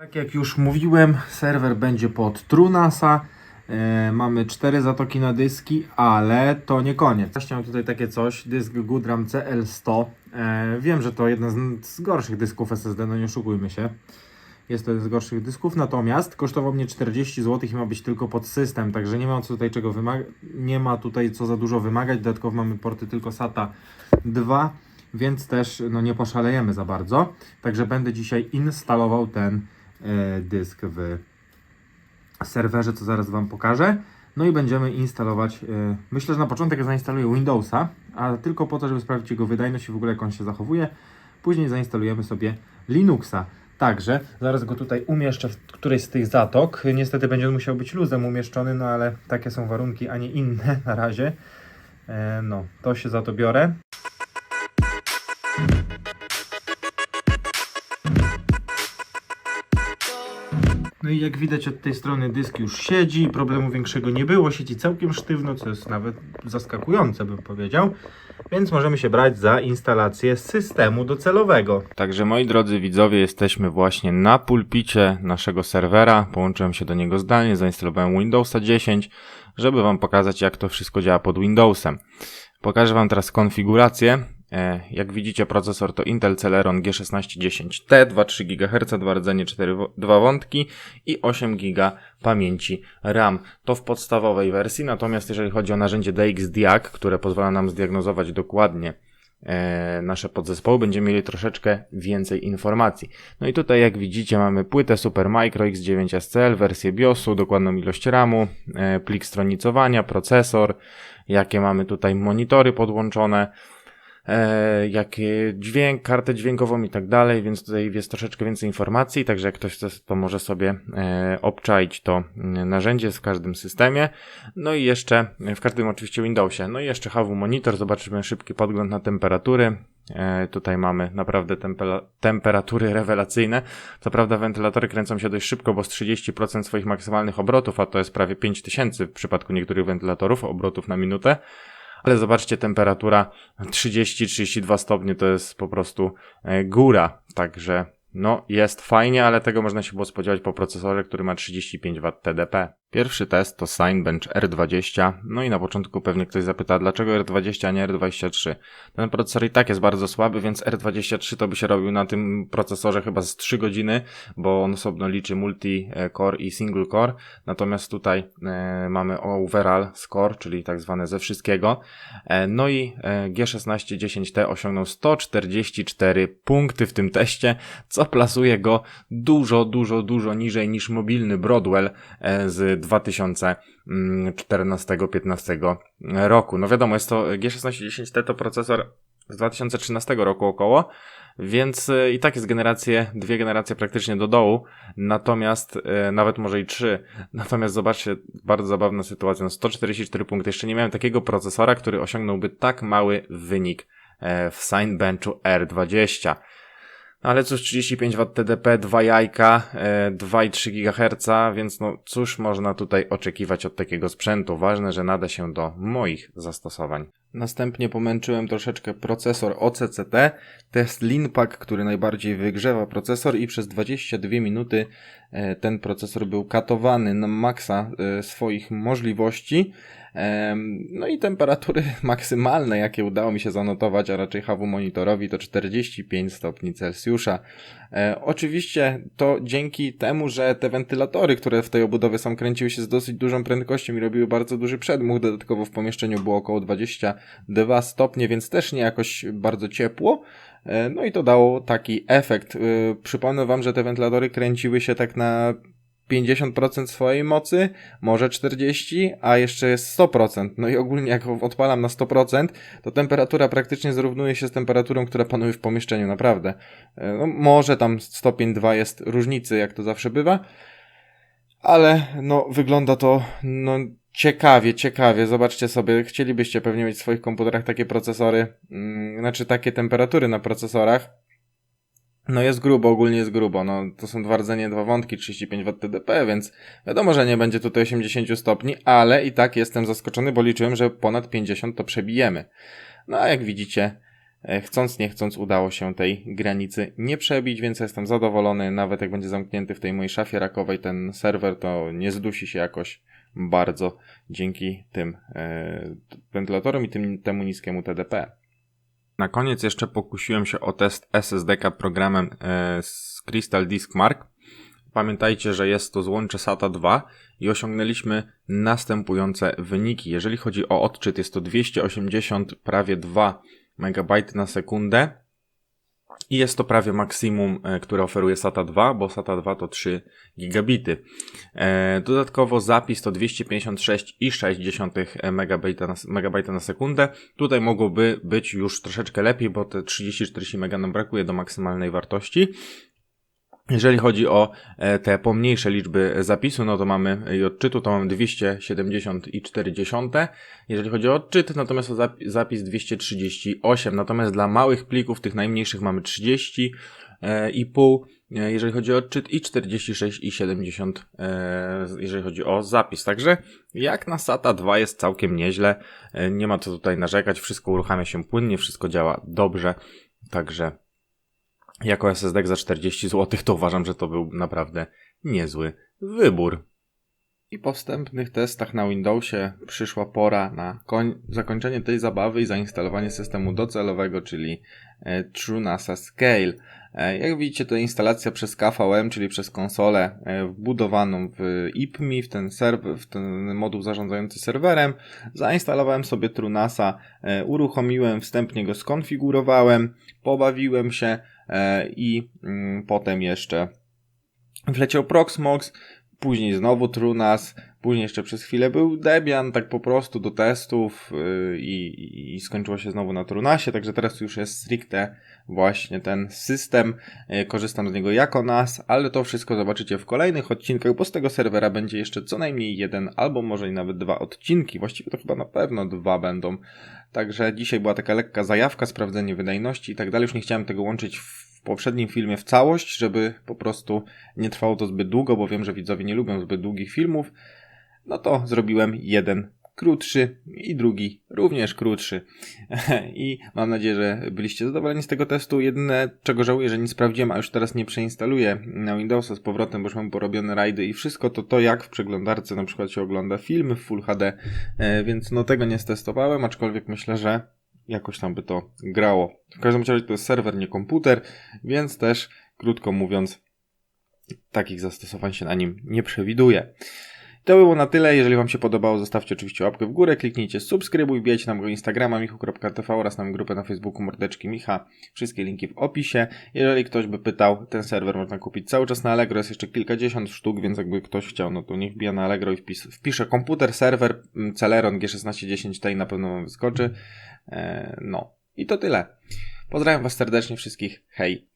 Tak jak już mówiłem, serwer będzie pod Trunasa. E, mamy cztery zatoki na dyski, ale to nie koniec. Właśnie mam tutaj takie coś, dysk Goodram CL100. E, wiem, że to jedna z, gorszych dysków SSD, no nie oszukujmy się. Jest to jeden z gorszych dysków, natomiast kosztował mnie 40 zł i ma być tylko pod system, także nie ma tutaj czego wymagać, nie ma tutaj co za dużo wymagać. Dodatkowo mamy porty tylko SATA 2, więc też no, nie poszalejemy za bardzo. Także będę dzisiaj instalował ten dysk w serwerze, co zaraz Wam pokażę. No i będziemy instalować, e, myślę, że na początek zainstaluję Windowsa, a tylko po to, żeby sprawdzić jego wydajność i w ogóle jak on się zachowuje. Później zainstalujemy sobie Linuxa. Także zaraz go tutaj umieszczę w którejś z tych zatok. Niestety będzie on musiał być luzem umieszczony, no ale takie są warunki, a nie inne na razie. E, no, to się za to biorę. No i jak widać od tej strony dysk już siedzi, problemu większego nie było, siedzi całkiem sztywno, co jest nawet zaskakujące bym powiedział. Więc możemy się brać za instalację systemu docelowego. Także moi drodzy widzowie, jesteśmy właśnie na pulpicie naszego serwera. Połączyłem się do niego zdalnie, zainstalowałem Windowsa 10, żeby Wam pokazać jak to wszystko działa pod Windowsem. Pokażę Wam teraz konfigurację. E, Jak widzicie, procesor to Intel Celeron G1610T, 2,3 GHz, dwa rdzenie, 4 wo- dwa wątki i 8 GB pamięci RAM. To w podstawowej wersji, natomiast jeżeli chodzi o narzędzie DXDiag, które pozwala nam zdiagnozować dokładnie e, nasze podzespoły, będziemy mieli troszeczkę więcej informacji. No i tutaj jak widzicie mamy płytę Supermicro X9 SCL, wersję BIOSu, dokładną ilość RAMu, e, plik stronicowania, procesor, jakie mamy tutaj monitory podłączone, e, jakie dźwięk, kartę dźwiękową i tak dalej, więc tutaj jest troszeczkę więcej informacji, także jak ktoś chce, to może sobie e, obczaić to mm, narzędzie w każdym systemie. No i jeszcze, w każdym oczywiście Windowsie, no i jeszcze HW Monitor, zobaczymy szybki podgląd na temperatury. E, tutaj mamy naprawdę temperatury rewelacyjne. Co prawda wentylatory kręcą się dość szybko, bo z 30% swoich maksymalnych obrotów, a to jest prawie 5000 w przypadku niektórych wentylatorów obrotów na minutę. Ale zobaczcie, temperatura 30-32 stopnie to jest po prostu e, góra. Także no jest fajnie, ale tego można się było spodziewać po procesorze, który ma 35 W TDP. Pierwszy test to Signbench R20. No i na początku pewnie ktoś zapyta, dlaczego R20, a nie R23? Ten procesor i tak jest bardzo słaby, więc R23 to by się robił na tym procesorze chyba z 3 godziny, bo on osobno liczy multi-core i single core. Natomiast tutaj e, mamy overall score, czyli tak zwane ze wszystkiego. E, no i e, G1610T osiągnął 144 punkty w tym teście, co plasuje go dużo, dużo, dużo niżej niż mobilny Broadwell e, z 2014-15 roku. No wiadomo, jest to G1610T to procesor z 2013 roku około, więc e, i tak jest generacje, dwie generacje praktycznie do dołu, natomiast e, nawet może i trzy. Natomiast zobaczcie, bardzo zabawna sytuacja, no 144 punkty. Jeszcze nie miałem takiego procesora, który osiągnąłby tak mały wynik e, w Signbenchu R20. Ale cóż, 35 W TDP, 2 jajka, e, 2,3 GHz, więc no cóż można tutaj oczekiwać od takiego sprzętu. Ważne, że nada się do moich zastosowań. Następnie pomęczyłem troszeczkę procesor OCCT, test Linpack, który najbardziej wygrzewa procesor i przez 22 minuty e, ten procesor był katowany na maksa e, swoich możliwości. No i temperatury maksymalne, jakie udało mi się zanotować, a raczej HW monitorowi, to 45 stopni Celsjusza. E, oczywiście to dzięki temu, że te wentylatory, które w tej obudowie są, kręciły się z dosyć dużą prędkością i robiły bardzo duży przedmuch. Dodatkowo w pomieszczeniu było około 22 stopnie, więc też nie jakoś bardzo ciepło. E, No i to dało taki efekt. E, Przypomnę Wam, że te wentylatory kręciły się tak na 50% swojej mocy, może 40%, a jeszcze jest 100%. No i ogólnie jak odpalam na 100%, to temperatura praktycznie zrównuje się z temperaturą, która panuje w pomieszczeniu, naprawdę. E, No, może tam stopień 2 jest różnicy, jak to zawsze bywa, ale no wygląda to no ciekawie, ciekawie. Zobaczcie sobie, chcielibyście pewnie mieć w swoich komputerach takie procesory, mm, znaczy takie temperatury na procesorach. No jest grubo, ogólnie jest grubo. No to są dwa rdzenie, dwa wątki, 35 W TDP, więc wiadomo, że nie będzie tutaj 80 stopni, ale i tak jestem zaskoczony, bo liczyłem, że ponad 50 to przebijemy. No a jak widzicie, e, chcąc nie chcąc udało się tej granicy nie przebić, więc jestem zadowolony, nawet jak będzie zamknięty w tej mojej szafie rakowej ten serwer, to nie zdusi się jakoś bardzo dzięki tym e, wentylatorom i tym, temu niskiemu TDP. Na koniec jeszcze pokusiłem się o test SSD programem e, z Crystal Disk Mark. Pamiętajcie, że jest to złącze SATA 2 i osiągnęliśmy następujące wyniki. Jeżeli chodzi o odczyt, jest to 280 prawie 2 MB na sekundę i jest to prawie maksimum, e, które oferuje SATA 2, bo SATA 2 to 3 gigabity. E, dodatkowo zapis to 256,6 MB na, na sekundę. Tutaj mogłoby być już troszeczkę lepiej, bo te 30-40 MB nam brakuje do maksymalnej wartości. Jeżeli chodzi o e, te pomniejsze liczby zapisu, no to mamy i odczytu, to mamy 270,4. Jeżeli chodzi o odczyt, natomiast o zapis 238. Natomiast dla małych plików, tych najmniejszych mamy 30 e, i pół, e, jeżeli chodzi o odczyt i 46,70 jeżeli chodzi o zapis. Także jak na SATA 2 jest całkiem nieźle. Nie ma co tutaj narzekać, wszystko uruchamia się płynnie, wszystko działa dobrze. Także jako SSD za 40 zł, to uważam, że to był naprawdę niezły wybór. I po wstępnych testach na Windowsie przyszła pora na zakończenie tej zabawy i zainstalowanie systemu docelowego, czyli e, Scale. E, jak widzicie, to instalacja przez KVM, czyli przez konsolę e, wbudowaną w IPMI, w ten, serwer, w ten moduł zarządzający serwerem. Zainstalowałem sobie TrueNASa, e, uruchomiłem, wstępnie go skonfigurowałem, pobawiłem się, i mm, potem jeszcze wleciał Proxmox, później znowu Trunas, później jeszcze przez chwilę był Debian, tak po prostu do testów y, i, i skończyło się znowu na Trunasie, także teraz już jest stricte właśnie ten system, e, korzystam z niego jako NAS, ale to wszystko zobaczycie w kolejnych odcinkach, bo z tego serwera będzie jeszcze co najmniej jeden, albo może i nawet dwa odcinki, właściwie to chyba na pewno dwa będą, Także dzisiaj była taka lekka zajawka, sprawdzenie wydajności i tak dalej. Już nie chciałem tego łączyć w poprzednim filmie w całość, żeby po prostu nie trwało to zbyt długo, bo wiem, że widzowie nie lubią zbyt długich filmów. No to zrobiłem jeden krótszy i drugi również krótszy. I mam nadzieję, że byliście zadowoleni z tego testu. Jedyne, czego żałuję, że nie sprawdziłem, a już teraz nie przeinstaluję na Windowsa z powrotem, bo już mam porobione rajdy i wszystko, to to jak w przeglądarce na przykład się ogląda filmy w Full HD, e, więc no tego nie stestowałem, aczkolwiek myślę, że jakoś tam by to grało. W każdym razie to jest serwer, nie komputer, więc też, krótko mówiąc, takich zastosowań się na nim nie przewiduje. To było na tyle. Jeżeli Wam się podobało, zostawcie oczywiście łapkę w górę, kliknijcie subskrybuj, wbijajcie na mojego Instagrama michu.tv oraz na grupę na Facebooku Mordeczki Micha. Wszystkie linki w opisie. Jeżeli ktoś by pytał, ten serwer można kupić cały czas na Allegro, jest jeszcze kilkadziesiąt sztuk, więc jakby ktoś chciał, no to niech wbija na Allegro i wpis, wpisze komputer, serwer, mm, Celeron G1610, tutaj na pewno Wam wyskoczy. Eee, no i to tyle. Pozdrawiam Was serdecznie wszystkich. Hej!